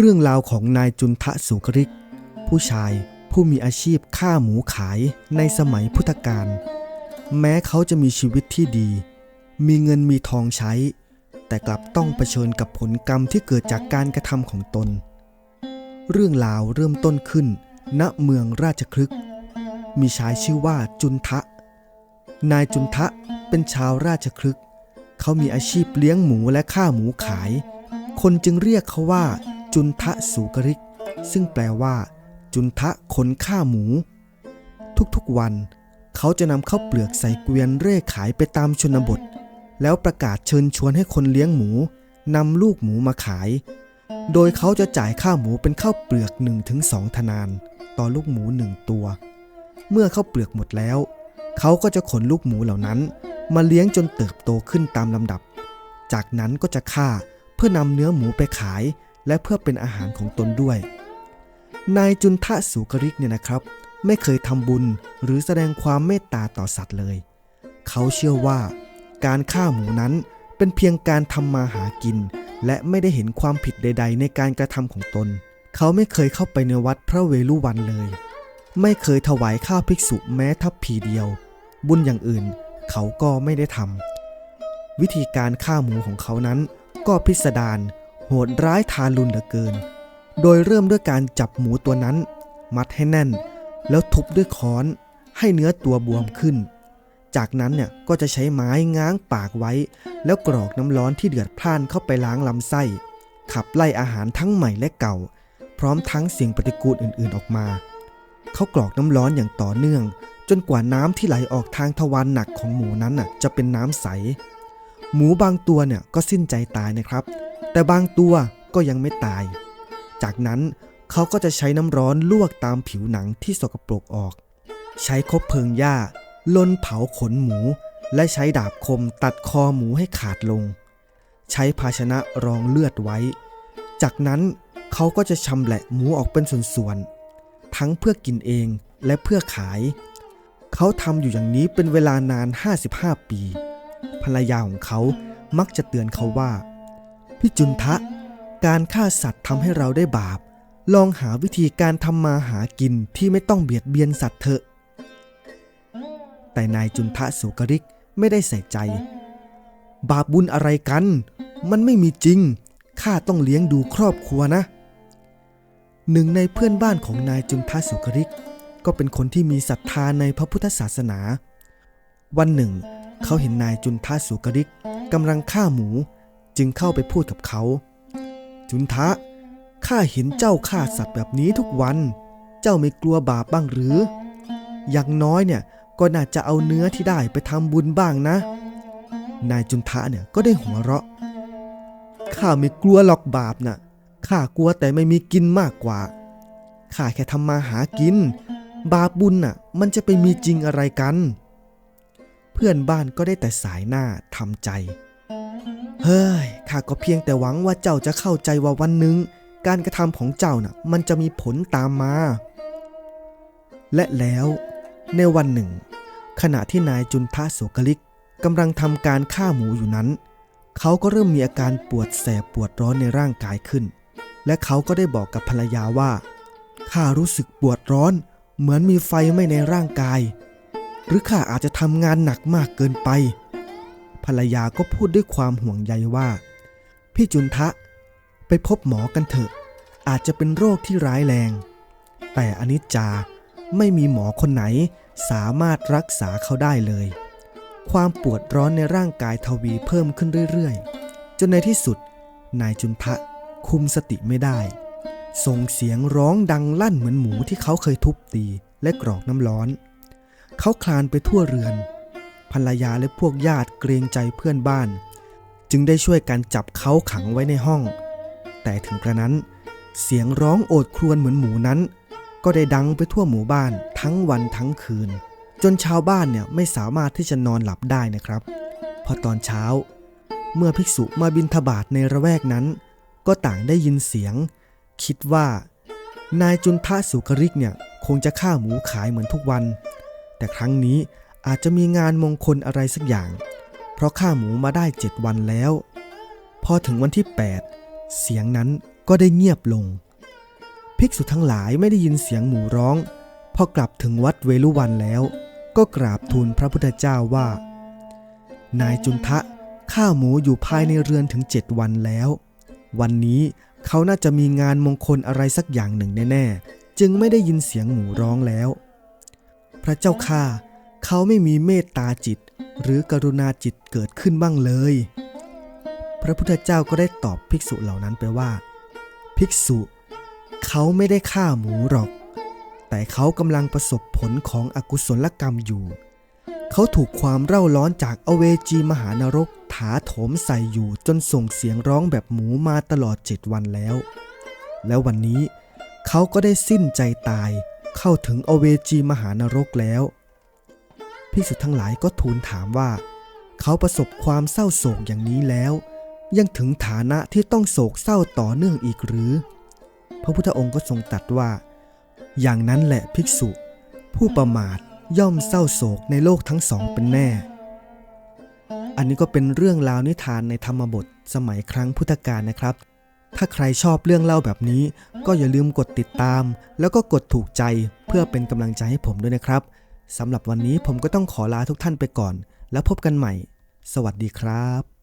เรื่องราวของนายจุนทะสุกริก ผู้ชายผู้มีอาชีพฆ่าหมูขายในสมัยพุทธกาลแม้เขาจะมีชีวิตที่ดี มีเงินมีทองใช้ แต่กลับต้องเผชิญกับผลกรรมที่เกิดจากการกระทำของตน เรื่องราวเริ่มต้นขึ้น ณเมืองราชคลึก มีชายชื่อว่าจุนทะ นายจุนทะเป็นชาวราชคลึก เขามีอาชีพเลี้ยงหมูและฆ่าหมูขาย คนจึงเรียกเขาว่า จุนทะสูกริก ซึ่งแปลว่า จุนทะคนฆ่าหมู ทุกๆวัน เขาจะนำข้าวเปลือกใส่เกวียนเร่ขายไปตามชนบท แล้วประกาศเชิญชวนให้คนเลี้ยงหมูนำลูกหมูมาขาย โดยเขาจะจ่ายค่าหมูเป็นข้าวเปลือก 1-2 ทนาน ต่อลูกหมูหนึ่งตัว เมื่อข้าวเปลือกหมดแล้ว เขาก็จะขนลูกหมูเหล่านั้น มาเลี้ยงจนเติบโตขึ้นตามลำดับ จากนั้นก็จะฆ่าเพื่อนำเนื้อหมูไปขาย และเพื่อเป็นอาหารของตนด้วย นายจุนทะสูกริกเนี่ยนะครับ ไม่เคยทำบุญหรือแสดงความเมตตาต่อสัตว์เลย เขาเชื่อว่า การฆ่าหมูนั้นเป็นเพียงการทำมาหากิน และไม่ได้เห็นความผิดใด ๆ ในการกระทำของตน เขาไม่เคยเข้าไปในวัดพระเวฬุวันเลย ไม่เคยถวายข้าวภิกษุแม้ทัพพีเดียว บุญอย่างอื่น เขาก็ไม่ได้ทำวิธีการฆ่าหมูของเขานั้นก็พิสดาร โหดร้ายทารุณเหลือเกิน โดยเริ่มด้วยการจับหมูตัวนั้น มัดให้แน่น แล้วทุบด้วยค้อนให้เนื้อตัวบวมขึ้น จากนั้นเนี่ยก็จะใช้ไม้ง้างปากไว้ แล้วกรอกน้ำร้อนที่เดือดพล่านเข้าไปล้างลำไส้ ขับไล่อาหารทั้งใหม่และเก่า พร้อมทั้งสิ่งปฏิกูลอื่นๆออกมา เขากรอกน้ำร้อนอย่างต่อเนื่อง จนกว่าน้ำที่ไหลออกทางทวารหนักของหมูนั้นน่ะจะเป็นน้ำใส หมูบางตัวเนี่ยก็สิ้นใจตายนะครับ แต่บางตัวก็ยังไม่ตาย จากนั้นเขาก็จะใช้น้ำร้อนลวกตามผิวหนังที่สกปรกออก ใช้คบเพลิงหญ้าลนเผาขนหมู และใช้ดาบคมตัดคอหมูให้ขาดลง ใช้ภาชนะรองเลือดไว้ จากนั้นเขาก็จะชำแหละหมูออกเป็นส่วนๆ ทั้งเพื่อกินเองและเพื่อขาย เขาทำอยู่อย่างนี้เป็นเวลานาน 55 ปี ภรรยาของเขามักจะเตือนเขาว่า พี่จุนทะ การฆ่าสัตว์ทำให้เราได้บาป ลองหาวิธีการทำมาหากินที่ไม่ต้องเบียดเบียนสัตว์เถอะ แต่นายจุนทะสุกริกไม่ได้ใส่ใจ บาปบุญอะไรกัน มันไม่มีจริง ข้าต้องเลี้ยงดูครอบครัวนะ หนึ่งในเพื่อนบ้านของนายจุนทะสุกริก ก็เป็นคนที่มีศรัทธาในพระพุทธศาสนา วันหนึ่ง เขาเห็นนายจุนทะสุกริกกำลังฆ่าหมู จึงเข้าไปพูดกับเขา จุนทะ ข้าเห็นเจ้าฆ่าสัตว์แบบนี้ทุกวัน เจ้าไม่กลัวบาปบ้างหรือ อย่างน้อยเนี่ยก็น่าจะเอาเนื้อที่ได้ไปทำบุญบ้างนะ นายจุนทะเนี่ยก็ได้หัวเราะ ข้าไม่กลัวหรอกบาปนะ่ะ ข้ากลัวแต่ไม่มีกินมากกว่า ข้าแค่ทำมาหากิน บาปบุญน่ะ มันจะไปมีจริงอะไรกัน เพื่อนบ้านก็ได้แต่สายหน้าทำใจ เฮ้ย ข้าก็เพียงแต่หวังว่าเจ้าจะเข้าใจว่าวันหนึ่งการกระทำของเจ้าน่ะมันจะมีผลตามมา และแล้วในวันหนึ่ง ขณะที่นายจุนทะโสกลิกกำลังทำการฆ่าหมูอยู่นั้น เขาก็เริ่มมีอาการปวดแสบปวดร้อนในร่างกายขึ้น และเขาก็ได้บอกกับภรรยาว่าข้ารู้สึกปวดร้อน เหมือนมีไฟไหม้ในร่างกาย หรือข้าอาจจะทำงานหนักมากเกินไป ภรรยาก็พูดด้วยความห่วงใยว่า พี่จุนทะ ไปพบหมอกันเถอะ อาจจะเป็นโรคที่ร้ายแรง แต่อนิจจาไม่มีหมอคนไหนสามารถรักษาเขาได้เลย ความปวดร้อนในร่างกายทวีเพิ่มขึ้นเรื่อยๆ จนในที่สุด นายจุนทะคุมสติไม่ได้ ส่งเสียงร้องดังลั่นเหมือนหมูที่เขาเคยทุบตีและกรอกน้ำร้อน เขาคลานไปทั่วเรือน ภรรยาและพวกญาติเกรงใจเพื่อนบ้าน จึงได้ช่วยกันจับเขาขังไว้ในห้อง แต่ถึงกระนั้น เสียงร้องโอดครวญเหมือนหมูนั้น ก็ได้ดังไปทั่วหมู่บ้านทั้งวันทั้งคืน จนชาวบ้านเนี่ยไม่สามารถที่จะนอนหลับได้นะครับ พอตอนเช้า เมื่อภิกษุมาบินทบาทในระแวกนั้น ก็ต่างได้ยินเสียง คิดว่า นายจุนทะสุกริกเนี่ยคงจะฆ่าหมูขายเหมือนทุกวัน แต่ครั้งนี้ อาจจะมีงานมงคลอะไรสักอย่าง เพราะฆ่าหมูมาได้เจ็ดวันแล้ว พอถึงวันที่ 8 เสียงนั้นก็ได้เงียบลง ภิกษุทั้งหลายไม่ได้ยินเสียงหมูร้อง พอกลับถึงวัดเวลุวันแล้ว ก็กราบทูลพระพุทธเจ้าว่า นายจุนทะข้าหมูอยู่ภายในเรือนถึงเจ็ดวันแล้ว วันนี้เขาน่าจะมีงานมงคลอะไรสักอย่างหนึ่งแน่ ๆ จึงไม่ได้ยินเสียงหมูร้องแล้ว พระเจ้าข้า เขาไม่มีเมตตาจิต หรือกรุณาจิตเกิดขึ้นบ้างเลย พระพุทธเจ้าก็ได้ตอบภิกษุเหล่านั้นไปว่า ภิกษุ เขาไม่ได้ฆ่าหมูหรอก แต่เขากำลังประสบผลของอกุศลกรรมอยู่ เขาถูกความเร่าร้อนจากอเวจีมหานรกถาโถมใส่อยู่จนส่งเสียงร้องแบบหมูมาตลอดเจ็ดวันแล้ว แล้ววันนี้เขาก็ได้สิ้นใจตายเข้าถึงอเวจีมหานรกแล้ว พิสุทั้งหลายก็ทูลถามว่า เขาประสบความเศร้าโศกอย่างนี้แล้ว ยังถึงฐานะที่ต้องโศกเศร้าต่อเนื่องอีกหรือ พระพุทธองค์ก็ทรงตรัสว่า อย่างนั้นแหละภิกษุ ผู้ประมาทย่อมเศร้าโศกในโลกทั้งสองเป็นแน่ อันนี้ก็เป็นเรื่องราวนิทานในธรรมบทสมัยครั้งพุทธกาลนะครับ ถ้าใครชอบเรื่องเล่าแบบนี้ ก็อย่าลืมกดติดตาม แล้วก็กดถูกใจเพื่อเป็นกำลังใจให้ผมด้วยนะครับ สำหรับวันนี้ผมก็ต้องขอลาทุกท่านไปก่อน แล้วพบกันใหม่ สวัสดีครับ